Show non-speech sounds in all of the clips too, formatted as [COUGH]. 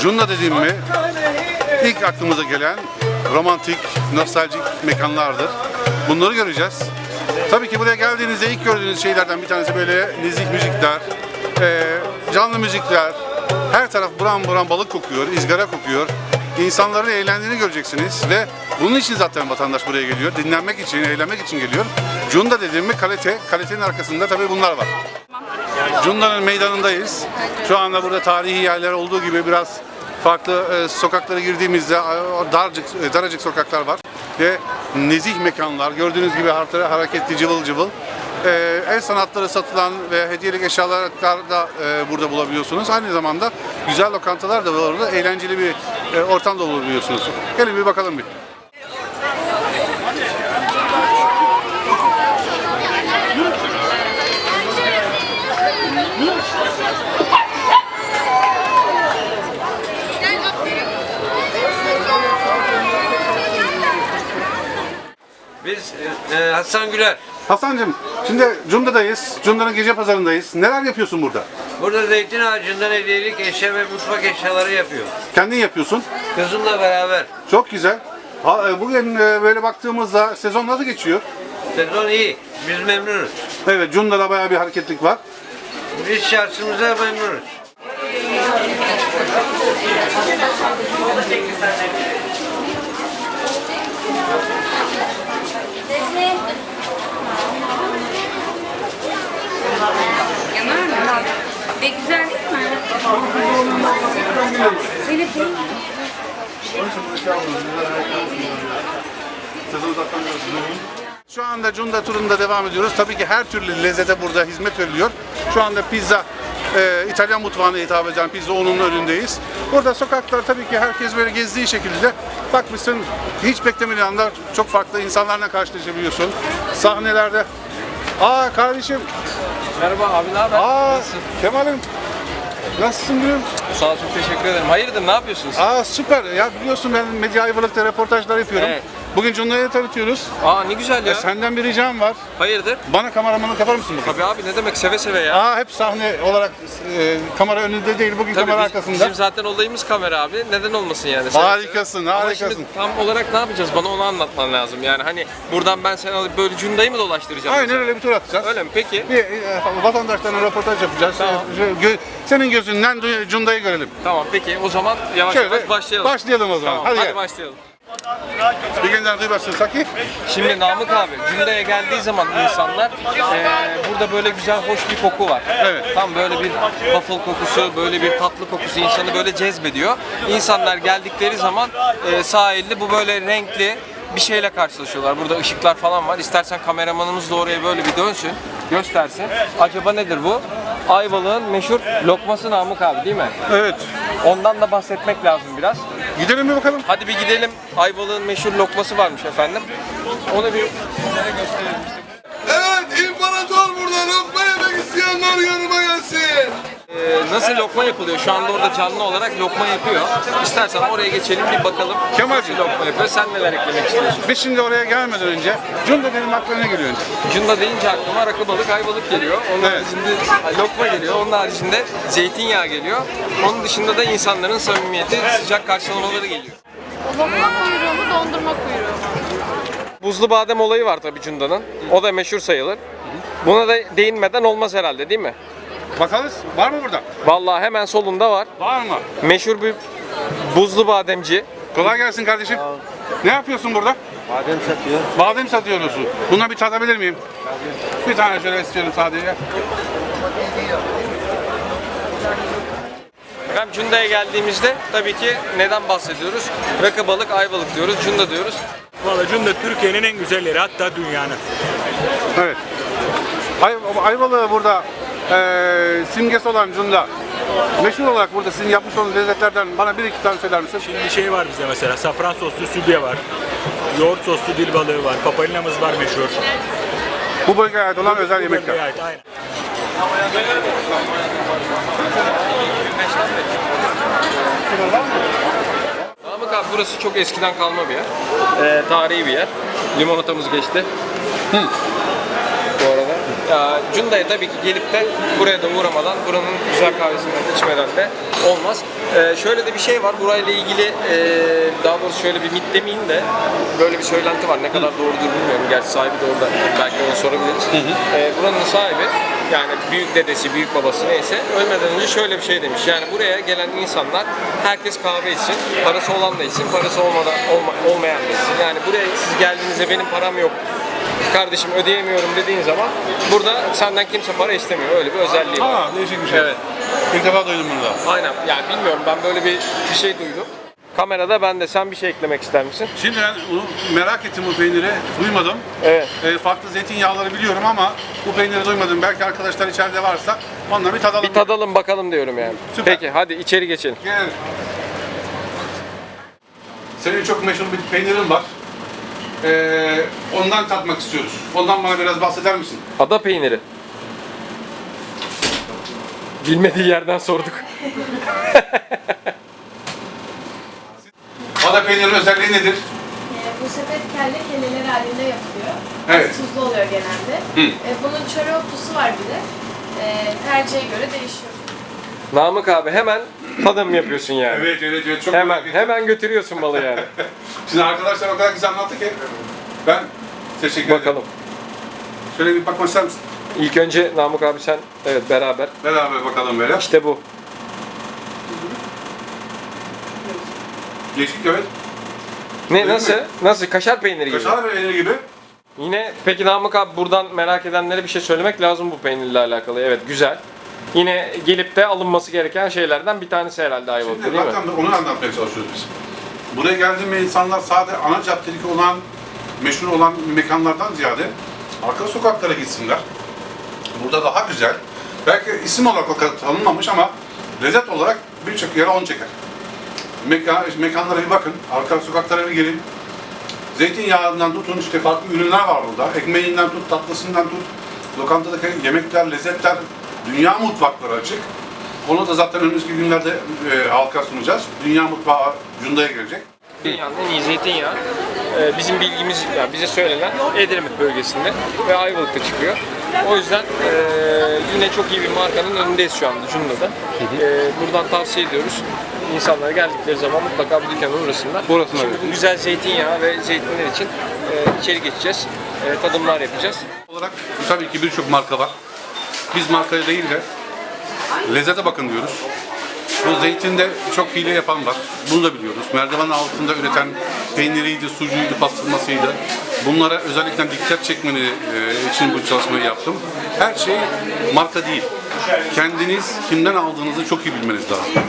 Cunda dediğim mi ilk aklımıza gelen romantik, nostaljik mekanlardır. Bunları göreceğiz. Tabii ki buraya geldiğinizde ilk gördüğünüz şeylerden bir tanesi böyle nezih müzikler, eee, canlı müzikler. Her taraf buram buram balık kokuyor, izgara kokuyor. İnsanların eğlendiğini göreceksiniz ve bunun için zaten vatandaş buraya geliyor. Dinlenmek için, eğlenmek için geliyor. Cunda dediğim mi kalite, kalitenin arkasında tabii bunlar var. Cunda'nın meydanındayız. Şu anda burada tarihi yerler olduğu gibi biraz farklı e, sokaklara girdiğimizde darcık, e, daracık sokaklar var ve nezih mekanlar. Gördüğünüz gibi har- hareketli cıvıl cıvıl. E, el sanatları satılan ve hediyelik eşyalar da e, burada bulabiliyorsunuz. Aynı zamanda güzel lokantalar da var orada. Eğlenceli bir e, ortam da bulabiliyorsunuz. Gelin bir bakalım bir. Biz e, e, Hasan Güler. Hasan'cığım şimdi Cunda'dayız. Cunda'nın gece pazarındayız. Neler yapıyorsun burada? Burada zeytin ağacından hediyelik eşya ve mutfak eşyaları yapıyor. Kendin yapıyorsun. Kızımla beraber. Çok güzel. Ha, e, Bugün e, böyle baktığımızda sezon nasıl geçiyor? Sezon iyi. Biz memnunuz. Evet, Cunda'da bayağı bir hareketlik var. Biz şahsımıza memnunuz. Mı? Ve güzel değil mi? Seni değil? Şu anda Cunda turunda devam ediyoruz. Tabii ki her türlü lezzete burada hizmet veriliyor. Şu anda pizza, e, İtalyan mutfağına hitap eden pizza onun önündeyiz. Burada sokaklar tabii ki herkes böyle gezdiği şekilde bakmışsın hiç beklemediğin anda çok farklı insanlarla karşılaşabiliyorsun. Sahnelerde Aa kardeşim, Merhaba abi ne haber? aa Nasılsın? Kemal'im nasılsın diyorum. Sağ ol çok teşekkür ederim. Hayırdır ne yapıyorsunuz? Aa süper. Ya biliyorsun ben Medya Ayvalık'ta reportajlar yapıyorum. Evet. Bugün Cunda'yı tanıtıyoruz. Aa ne güzel E, ya. senden bir ricam var. Hayırdır? Bana kameramanlık yapar mısın bugün? Tabii abi ne demek seve seve ya. Aa hep sahne olarak e, kamera önünde değil bugün Tabii kamera biz- arkasında. bizim zaten olayımız kamera abi. Neden olmasın yani? Seve Harikasın, seve. Ama harikasın. şimdi tam olarak ne yapacağız? Bana onu anlatman lazım. Yani hani buradan ben seni alıp böyle cundayı mı dolaştıracağım? Aynen mesela? öyle bir tur atacağız. Öyle mi? Peki. Bir e, vatandaşlarla röportaj yapacağız. Tamam. E, gö- senin gözünden Cunda'yı görelim. Tamam peki o zaman yavaş Şöyle yavaş başlayalım. başlayalım o zaman. Tamam, Hadi, hadi, gel. başlayalım. Bir günden duymazsın Saki. Şimdi Namık abi Cunda'ya geldiği zaman insanlar eee, burada böyle güzel hoş bir koku var. Evet. Tam böyle bir waffle kokusu, böyle bir tatlı kokusu insanı böyle cezbediyor. İnsanlar geldikleri zaman eee sahilde bu böyle renkli bir şeyle karşılaşıyorlar. Burada ışıklar falan var. İstersen kameramanımız da oraya böyle bir dönsün, göstersin. Acaba nedir bu? Ayvalık'ın meşhur lokması Namık abi değil mi? Evet. Ondan da bahsetmek lazım biraz. Gidelim bir bakalım. Hadi bir gidelim. Ayvalık'ın meşhur lokması varmış efendim. Onu bir Evet imparator burada lokma yemek isteyenler yanıma gelsin. Ee, nasıl lokma yapılıyor? Şu anda orada canlı olarak lokma yapıyor. İstersen oraya geçelim bir bakalım. Kemal'cim. Nasıl lokma yapıyor? Sen neler eklemek istiyorsun? Biz şimdi oraya gelmeden önce Cunda benim aklına ne geliyor önce? Cunda deyince aklıma rakı balık, ayvalık geliyor. Onun Evet. haricinde lokma geliyor. Onun haricinde zeytinyağı geliyor. Onun dışında da insanların samimiyeti, sıcak karşılamaları geliyor. Lokma kuyruğu mu, dondurma kuyruğu mu? Buzlu badem olayı var tabii Cunda'nın. O da meşhur sayılır. Buna da değinmeden olmaz herhalde değil mi? Bakalım var mı burada? Vallahi hemen solunda var. Var mı? Meşhur bir buzlu bademci. Kolay gelsin kardeşim. Ne yapıyorsun burada? Badem satıyor. Badem satıyorsun. Buna bir tadabilir miyim? Bir tane şöyle istiyorum sadece. Efendim Cunda'ya geldiğimizde tabii ki neden bahsediyoruz? Rakı balık, ayvalık diyoruz, Cunda diyoruz. Valla Cunda Türkiye'nin en güzel yeri hatta dünyanın. Evet. Ay, Ayvalık'ı burada eee simgesi olan Cunda. Meşhur olarak burada sizin yapmış olduğunuz lezzetlerden bana bir iki tane söyler misin? Şimdi şey var bizde mesela safran soslu sübye var. Yoğurt soslu dil balığı var. Papalinamız var meşhur. Bu bölgeye ait olan özel Bu yemekler. ait, aynen. Namık abi burası çok eskiden kalma bir yer. Ee, tarihi bir yer. Limonatamız geçti. Bu arada. Ya, Cunda'ya tabii ki gelip de buraya da uğramadan buranın güzel kahvesinden içmeden de olmaz. Ee, şöyle de bir şey var burayla ilgili e, daha doğrusu şöyle bir mit demeyeyim de böyle bir söylenti var ne kadar doğrudur bilmiyorum. Gerçi sahibi de orada belki onu sorabiliriz. Ee, buranın sahibi yani büyük dedesi, büyük babası neyse ölmeden önce şöyle bir şey demiş. Yani buraya gelen insanlar herkes kahve içsin. Parası olan da içsin, parası olmadan olma- olmayan da içsin. Yani buraya siz geldiğinizde benim param yok kardeşim ödeyemiyorum dediğin zaman burada senden kimse para istemiyor. Öyle bir özelliği var. Ha değişik bir şey. Evet. İlk defa duydum bunu da. Aynen. Yani bilmiyorum ben böyle bir bir şey duydum. Kamerada ben de sen bir şey eklemek ister misin? Şimdi ben bunu merak ettim bu peyniri. Duymadım. Evet. E, farklı zeytinyağları biliyorum ama bu peyniri duymadım. Belki arkadaşlar içeride varsa onunla bir tadalım. Bir tadalım bakalım diyorum yani. Süper. Peki hadi içeri geçelim. Gel. Senin çok meşhur bir peynirin var. Ee, ondan tatmak istiyoruz. Ondan bana biraz bahseder misin? Ada peyniri. Bilmediği yerden sorduk. [LAUGHS] Ada peynirinin özelliği nedir? Ee, Bu sepet kelle kelleler halinde yapılıyor. Evet. Az tuzlu oluyor genelde. Ee, Bunun çöre otlusu var bir de. Ee, Tercihe göre değişiyor. Namık abi hemen tadım yapıyorsun yani. Evet evet evet çok Hemen merak ettim. hemen götürüyorsun balı yani. [LAUGHS] Şimdi arkadaşlar o kadar güzel anlattı ki ben teşekkür ederim. Bakalım. Şöyle bir bakmak ister misin? İlk önce Namık abi sen evet beraber. Beraber bakalım böyle. İşte bu. Değişik evet. Ne nasıl? Nasıl? Kaşar peyniri gibi. Kaşar peyniri gibi. Yine peki Namık abi buradan merak edenlere bir şey söylemek lazım bu peynirle alakalı. Evet güzel. Yine gelip de alınması gereken şeylerden bir tanesi herhalde Ayvalık'ta Şimdi değil mi? zaten onu anlatmaya çalışıyoruz biz. Buraya geldiğimde insanlar sadece ana caddedeki olan, meşhur olan mekanlardan ziyade arka sokaklara gitsinler. Burada daha güzel. Belki isim olarak o kadar tanınmamış ama lezzet olarak birçok yere on çeker. Mekan, mekanlara bir bakın, arka sokaklara bir gelin. Zeytinyağından tutun, işte farklı ürünler var burada. Ekmeğinden tut, tatlısından tut. Lokantadaki yemekler, lezzetler, dünya mutfakları açık. Onu da zaten önümüzdeki günlerde e, halka sunacağız. Dünya mutfağı Cunda'ya gelecek. Dünyanın en iyi zeytinyağı e, bizim bilgimiz, yani bize söylenen Edremit bölgesinde ve Ayvalık'ta çıkıyor. O yüzden e, yine çok iyi bir markanın önündeyiz şu anda Cunda'da. E, buradan tavsiye ediyoruz. İnsanlar geldikleri zaman mutlaka bu dükkanın uğrasınlar. Burasına Şimdi bu güzel zeytinyağı ve zeytinler için e, içeri geçeceğiz. E, tadımlar yapacağız. olarak tabii ki birçok marka var. Biz markaya değil de lezzete bakın diyoruz. Bu zeytinde çok hile yapan var. Bunu da biliyoruz. Merdiven altında üreten peyniriydi, sucuğuydu, pastırmasıydı. Bunlara özellikle dikkat çekmeni e, için bu çalışmayı yaptım. Her şey marka değil. Kendiniz kimden aldığınızı çok iyi bilmeniz lazım.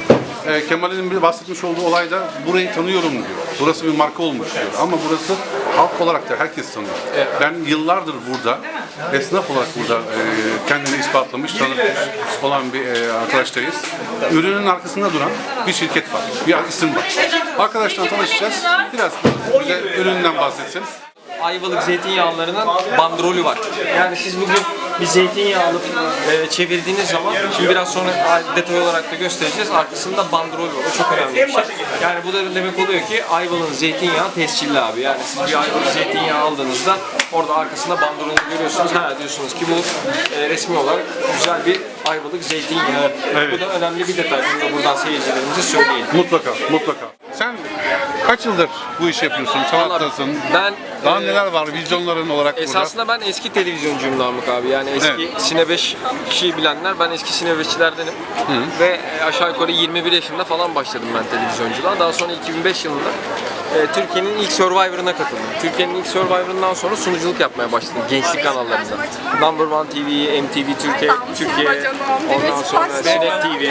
E, Kemal'in bahsetmiş olduğu olayda burayı tanıyorum diyor. Burası bir marka olmuş diyor. Ama burası halk olarak da herkes tanıyor. Ben yıllardır burada, esnaf olarak burada e, kendini ispatlamış, tanıtmış olan bir e, arkadaştayız. Ürünün arkasında duran bir şirket var, bir isim var. Arkadaşla tanışacağız. Biraz bize üründen bahsetsin. Ayvalık zeytinyağlarının bandrolü var. Yani siz bugün bir zeytinyağı alıp e, çevirdiğiniz zaman, şimdi biraz sonra detay olarak da göstereceğiz, arkasında bandrol var. O çok önemli bir şey. Yani bu da demek oluyor ki Ayvalık'ın zeytinyağı tescilli abi. Yani siz bir Ayvalık zeytinyağı aldığınızda orada arkasında bandrolünü görüyorsunuz. Ha diyorsunuz ki bu e, resmi olarak güzel bir Ayvalık zeytinyağı. Bu da önemli bir detay. Bunu da buradan seyircilerimize söyleyelim. Mutlaka, mutlaka. Sen kaç yıldır bu işi yapıyorsun, sanattasın? Ben Daha e, neler var vizyonların olarak burada? Esasında ben eski televizyoncuyum Namık abi. Yani eski Evet. Sine 5 kişiyi bilenler ben eski Sine 5'çilerdenim. Ve e, aşağı yukarı 21 yaşında falan başladım ben televizyonculuğa. Daha sonra 2005 yılında e, Türkiye'nin ilk Survivor'ına katıldım. Türkiye'nin ilk Survivor'ından sonra sunuculuk yapmaya başladım gençlik kanallarında. Number One TV, MTV Türkiye, Türkiye, ondan sonra Sinek TV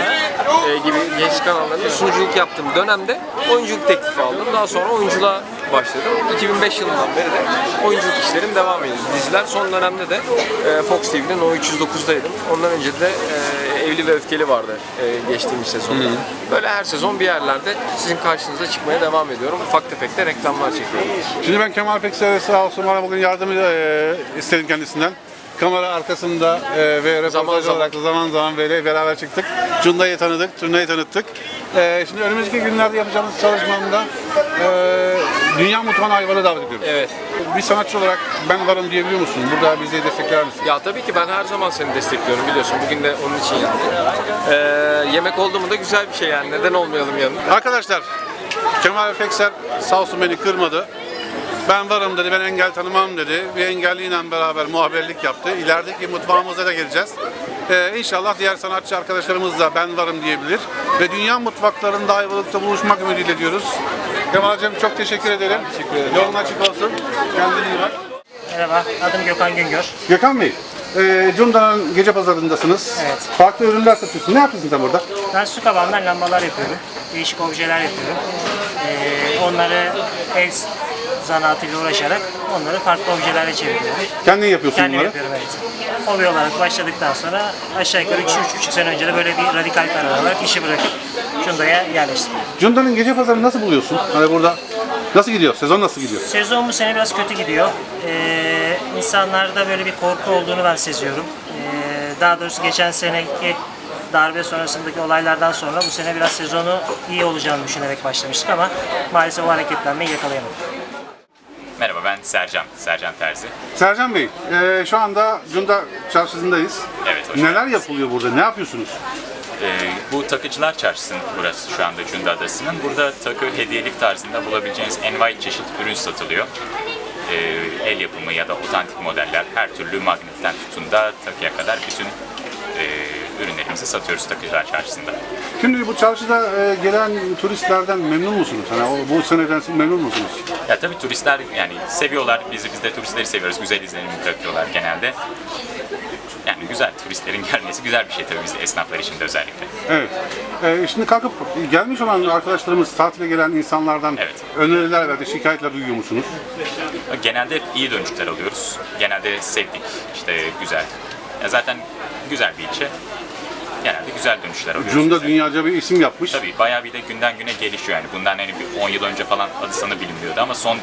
e, gibi gençlik kanallarında sunuculuk yaptığım dönemde oyunculuk teklifi aldım. Daha sonra oyunculuğa başladım. 2005 yılından beri de oyunculuk işlerim devam ediyor. Diziler son dönemde de e, Fox TV'de No 309'daydım. Ondan önce de e, Evli ve Öfkeli vardı e, geçtiğimiz sezonda. Böyle her sezon bir yerlerde sizin karşınıza çıkmaya devam ediyorum. Ufak tefek de reklamlar çekiyorum. Şimdi ben Kemal Pekser'e sağ olsun bana bugün yardım istedim kendisinden. kamera arkasında e, ve röportaj Zaman zaman. olarak da zaman zaman böyle beraber çıktık. Cunda'yı tanıdık, Turna'yı tanıttık. E, şimdi önümüzdeki günlerde yapacağımız çalışmamda e, Dünya Mutfağı'na hayvanı davet ediyoruz. Evet. Bir sanatçı olarak ben varım diyebiliyor musun? Burada bizi destekler misin? Ya tabii ki ben her zaman seni destekliyorum biliyorsun. Bugün de onun için yandım. Ee, yemek oldu mu da güzel bir şey yani. Neden olmayalım yanında? Arkadaşlar Kemal Fekser sağ olsun beni kırmadı. Ben varım dedi, ben engel tanımam dedi. Bir engelliyle beraber muhabirlik yaptı. İlerideki mutfağımıza da geleceğiz. Ee, inşallah diğer sanatçı arkadaşlarımız da ben varım diyebilir. Ve dünya mutfaklarında Ayvalık'ta buluşmak ümidiyle diyoruz. Kemal'cim çok teşekkür ederim. Teşekkür ederim. Yolun açık olsun. Kendine iyi bak. Merhaba, adım Gökhan Güngör. Gökhan Bey, e, Cunda'nın gece pazarındasınız. Evet. Farklı ürünler satıyorsun. Ne yapıyorsun sen burada? Ben su tabandan lambalar yapıyorum. Değişik objeler yapıyorum. Ee, onları el zanaatıyla uğraşarak onları farklı objelere çeviriyorum. Kendin yapıyorsun Kendim bunları. yapıyorum evet. Hobi olarak başladıktan sonra aşağı yukarı 3-3,5 sene önce de böyle bir radikal karar alarak işi bırakıp Cunda'ya yerleştim. Cunda'nın gece pazarını nasıl buluyorsun? Hani burada nasıl gidiyor? Sezon nasıl gidiyor? Sezon bu sene biraz kötü gidiyor. Ee, insanlarda böyle bir korku olduğunu ben seziyorum. Ee, daha doğrusu geçen seneki darbe sonrasındaki olaylardan sonra bu sene biraz sezonu iyi olacağını düşünerek başlamıştık ama maalesef o hareketlenmeyi yakalayamadık. Merhaba ben Sercan, Sercan Terzi. Sercan Bey, e, şu anda Cunda çarşısındayız. Evet, hoş Neler yapılıyor burada? Ne yapıyorsunuz? Ee, bu Takıcılar Çarşısı'nın burası şu anda Cunda Adası'nın. Burada takı hediyelik tarzında bulabileceğiniz envai çeşit ürün satılıyor. Ee, el yapımı ya da otantik modeller, her türlü magnetten tutun da takıya kadar bütün e, ürünlerimizi satıyoruz Takıcılar Çarşısı'nda. Şimdi bu çarşıda e, gelen turistlerden memnun musunuz? O, bu seneden memnun musunuz? Ya tabii turistler yani seviyorlar bizi, biz de turistleri seviyoruz. Güzel izlenim bırakıyorlar genelde. Yani güzel, turistlerin [LAUGHS] gelmesi güzel bir şey tabii biz esnaflar için de özellikle. Evet. E, şimdi kalkıp gelmiş olan arkadaşlarımız, tatile gelen insanlardan Evet. öneriler verdi, şikayetler duyuyor musunuz? Genelde hep iyi dönüşler alıyoruz. Genelde sevdik, işte güzel. Ya zaten güzel bir ilçe. Genelde güzel dönüşler alıyoruz. Cunda bize. dünyaca bir isim yapmış. Tabii bayağı bir de günden güne gelişiyor yani. Bundan hani bir 10 yıl önce falan adı sanı bilinmiyordu ama son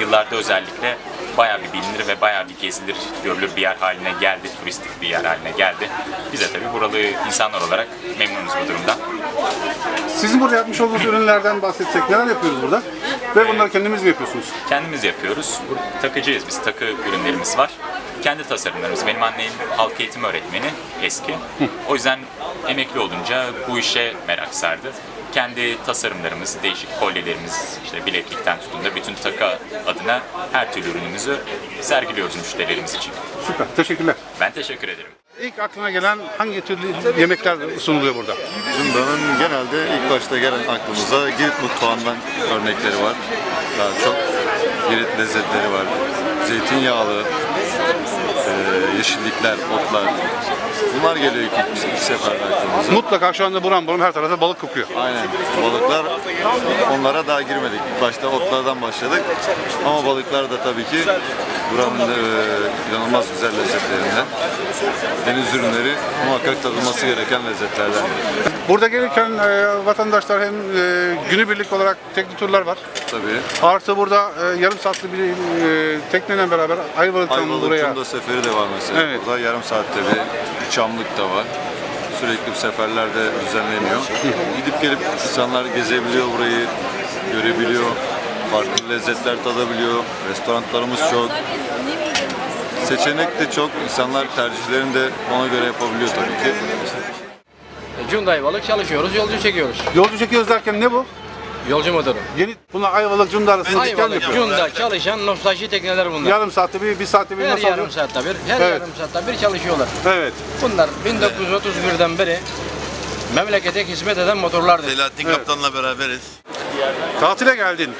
yıllarda özellikle bayağı bir bilinir ve bayağı bir gezilir, görülür bir yer haline geldi, turistik bir yer haline geldi. Biz de tabii buralı insanlar olarak memnunuz bu durumdan. Sizin burada yapmış olduğunuz ürünlerden bahsetsek neler yapıyoruz burada? Ve bunları kendimiz mi yapıyorsunuz? Kendimiz yapıyoruz. Takıcıyız biz. Takı ürünlerimiz var. Kendi tasarımlarımız. Benim annem halk eğitim öğretmeni eski. O yüzden emekli olunca bu işe merak sardı. Kendi tasarımlarımız, değişik kolyelerimiz, işte bileklikten tutun da bütün takı adına her türlü ürünümüzü sergiliyoruz müşterilerimiz için. Süper, teşekkürler. Ben teşekkür ederim. İlk aklına gelen hangi türlü yemekler sunuluyor burada? Cunda'nın genelde ilk başta gelen aklımıza Girit mutfağından örnekleri var. Daha çok Girit lezzetleri var. Zeytinyağlı, yeşillikler, otlar. Bunlar geliyor ilk, ilk seferde aklımıza. Mutlaka şu anda buram buram her tarafta balık kokuyor. Aynen. Balıklar onlara daha girmedik. İlk başta otlardan başladık. Ama balıklar da tabii ki buranın eee, inanılmaz güzel lezzetlerinden. Deniz ürünleri muhakkak tadılması gereken lezzetlerden. Burada gelirken e, vatandaşlar hem e, günübirlik olarak tekne turlar var. Tabii. Artı burada e, yarım saatli bir e, tekneyle beraber Ayvalık'tan Ayvalık buraya. Cunda seferi de var mesela. Evet. Burada yarım saatte bir, çamlık da var. Sürekli bir seferler de düzenleniyor. Gidip gelip insanlar gezebiliyor burayı, görebiliyor. Farklı lezzetler tadabiliyor. Restoranlarımız çok. Seçenek de çok. İnsanlar tercihlerini de ona göre yapabiliyor tabii ki. Cunda Ayvalık çalışıyoruz, yolcu çekiyoruz. Yolcu çekiyoruz derken ne bu? Yolcu motoru. Yeni bunlar Ayvalık Cunda arasında dükkan Ayvalık, yapıyor. Cunda çalışan nostalji tekneler bunlar. Yarım saatte bir, bir saatte bir Her nasıl yarım alıyor? saatte bir, her Evet. yarım saatte bir çalışıyorlar. Evet. Bunlar 1931'den beri memlekete hizmet eden motorlardır. Selahattin Kaptan'la beraberiz. Tatile geldin.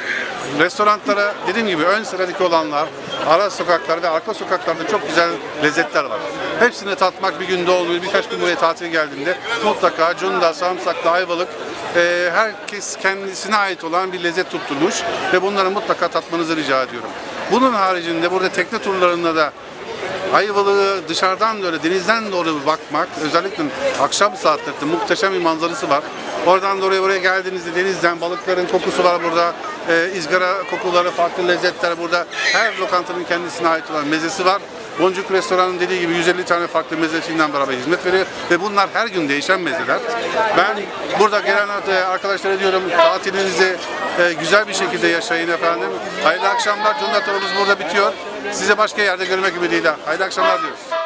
Restoranlara dediğim gibi ön sıradaki olanlar, ara sokaklar ve arka sokaklarda çok güzel lezzetler var. Hepsini tatmak bir günde olmuyor. Birkaç gün buraya tatil geldiğinde mutlaka Cunda, Samsak'ta, Ayvalık e, herkes kendisine ait olan bir lezzet tutturmuş ve bunları mutlaka tatmanızı rica ediyorum. Bunun haricinde burada tekne turlarında da Ayvalık'ı dışarıdan böyle denizden doğru bakmak, özellikle akşam saatlerinde muhteşem bir manzarası var. Oradan da oraya buraya geldiğinizde denizden balıkların kokusu var burada. Ee, izgara kokuları, farklı lezzetler burada. Her lokantanın kendisine ait olan mezesi var. Boncuk Restoran'ın dediği gibi 150 tane farklı mezesinden beraber hizmet veriyor ve bunlar her gün değişen mezeler. Ben burada gelen e, arkadaşlara diyorum tatilinizi e, güzel bir şekilde yaşayın efendim. Hayırlı akşamlar. Turumuz burada bitiyor. Size başka yerde görmek ümidiyle. Hayırlı akşamlar diyoruz.